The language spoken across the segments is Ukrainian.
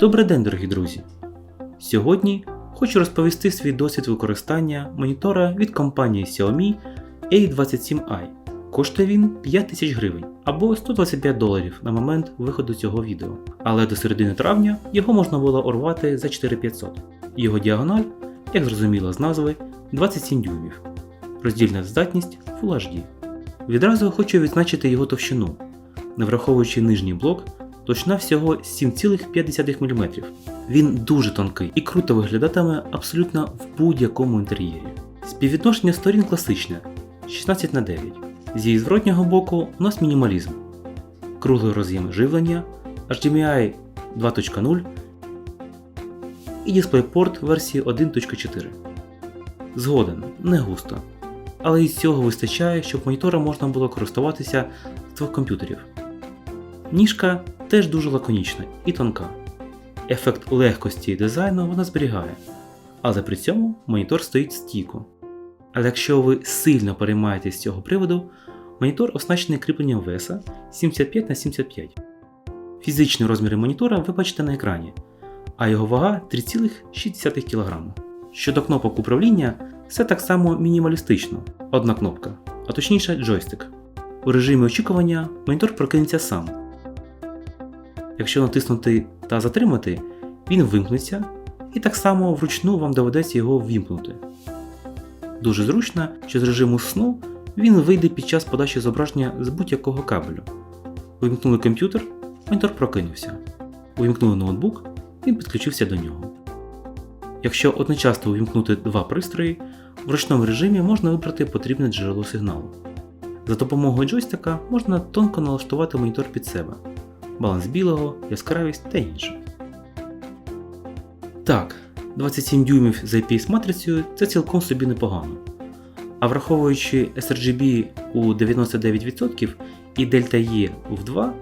Добрий день, дорогі друзі! Сьогодні хочу розповісти свій досвід використання монітора від компанії Xiaomi A27i. Коштує він 5000 гривень або 125 доларів на момент виходу цього відео. Але до середини травня його можна було урвати за 4500. Його діагональ, як зрозуміло з назви, 27 дюймів. Роздільна здатність Full HD. Відразу хочу відзначити його товщину. Не враховуючи нижній блок, товщина всього 7,5 мм. Він дуже тонкий і круто виглядатиме абсолютно в будь-якому інтер'єрі. Співвідношення сторін класичне 16 на 9. Зі зворотнього боку у нас мінімалізм, круглий роз'єм живлення, HDMI 2.0 і DisplayPort версії 1.4. Згоден, не густо. Але і цього вистачає, щоб монітором можна було користуватися з двох комп'ютерів. Ніжка теж дуже лаконічна і тонка. Ефект легкості і дизайну вона зберігає, але при цьому монітор стоїть стійко. Але якщо ви сильно переймаєтесь з цього приводу, монітор оснащений кріпленням веса 75 на 75 Фізичні розміри монітора ви бачите на екрані, а його вага 3,6 кг. Щодо кнопок управління, все так само мінімалістично, одна кнопка, а точніше джойстик. У режимі очікування монітор прокинеться сам. Якщо натиснути та затримати, він вимкнеться, і так само вручну вам доведеться його ввімкнути. Дуже зручно, що з режиму сну він вийде під час подачі зображення з будь-якого кабелю. Увімкнули комп'ютер, монітор прокинувся. Увімкнули ноутбук, він підключився до нього. Якщо одночасно увімкнути два пристрої, в ручному режимі можна вибрати потрібне джерело сигналу. За допомогою джойстика можна тонко налаштувати монітор під себе, баланс білого, яскравість та інше. Так, 27 дюймів з IPS матрицею це цілком собі непогано. А враховуючи sRGB у 99% і Delta E в 2,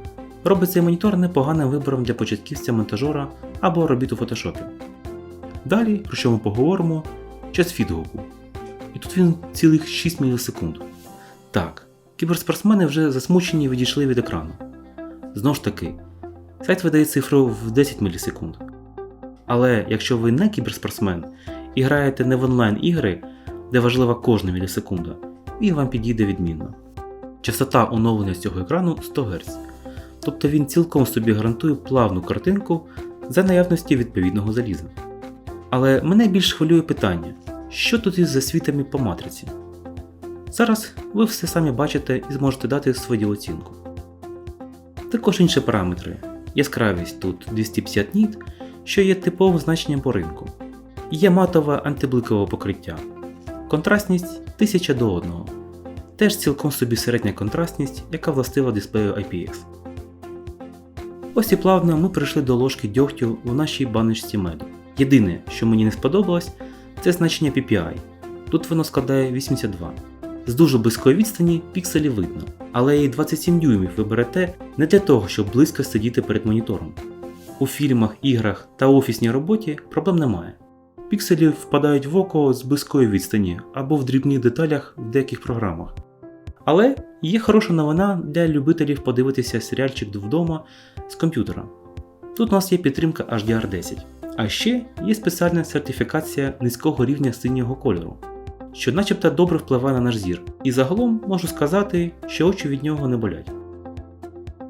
робить цей монітор непоганим вибором для початківця монтажера або робіт у фотошопі. Далі, про що ми поговоримо, час відгуку. І тут він цілих 6 мілісекунд. Так, кіберспортсмени вже засмучені відійшли від екрану. Знову ж таки, сайт видає цифру в 10 мілісекунд. Але якщо ви не кіберспортсмен і граєте не в онлайн ігри, де важлива кожна мілісекунда, він вам підійде відмінно. Частота оновлення цього екрану 100 Гц, тобто він цілком собі гарантує плавну картинку за наявності відповідного заліза. Але мене більш хвилює питання, що тут із засвітами по матриці? Зараз ви все самі бачите і зможете дати свою оцінку. Також інші параметри. Яскравість тут 250 ніт, що є типовим значенням по ринку. Є матове антибликове покриття. Контрастність 1000 до 1. Теж цілком собі середня контрастність, яка властива дисплею IPX. Ось і плавно ми прийшли до ложки дьогтю у нашій баночці меду. Єдине, що мені не сподобалось, це значення PPI. Тут воно складає 82. З дуже близької відстані пікселі видно, але і 27 дюймів ви берете не для того, щоб близько сидіти перед монітором. У фільмах, іграх та офісній роботі проблем немає. Пікселі впадають в око з близької відстані або в дрібних деталях в деяких програмах. Але є хороша новина для любителів подивитися серіальчик вдома з комп'ютера. Тут у нас є підтримка HDR10. А ще є спеціальна сертифікація низького рівня синього кольору, що начебто добре впливає на наш зір, і загалом можу сказати, що очі від нього не болять.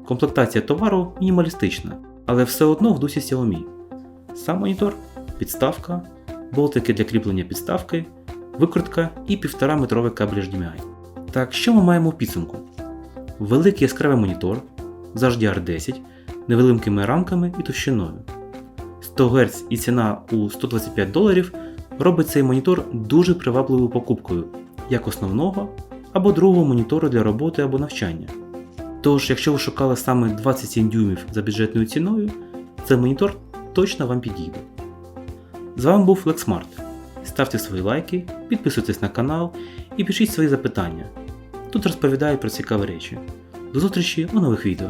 Комплектація товару мінімалістична, але все одно в дусі Xiaomi. Сам монітор, підставка, болтики для кріплення підставки, викрутка і 1,5 метровий кабель HDMI. Так, що ми маємо у підсумку? Великий яскравий монітор з HDR10, невеликими рамками і товщиною. 100 Гц і ціна у 125 доларів робить цей монітор дуже привабливою покупкою як основного або другого монітору для роботи або навчання. Тож, якщо ви шукали саме 27 дюймів за бюджетною ціною, цей монітор точно вам підійде. З вами був Lexmart. Ставте свої лайки, підписуйтесь на канал і пишіть свої запитання. Тут розповідаю про цікаві речі. До зустрічі у нових відео.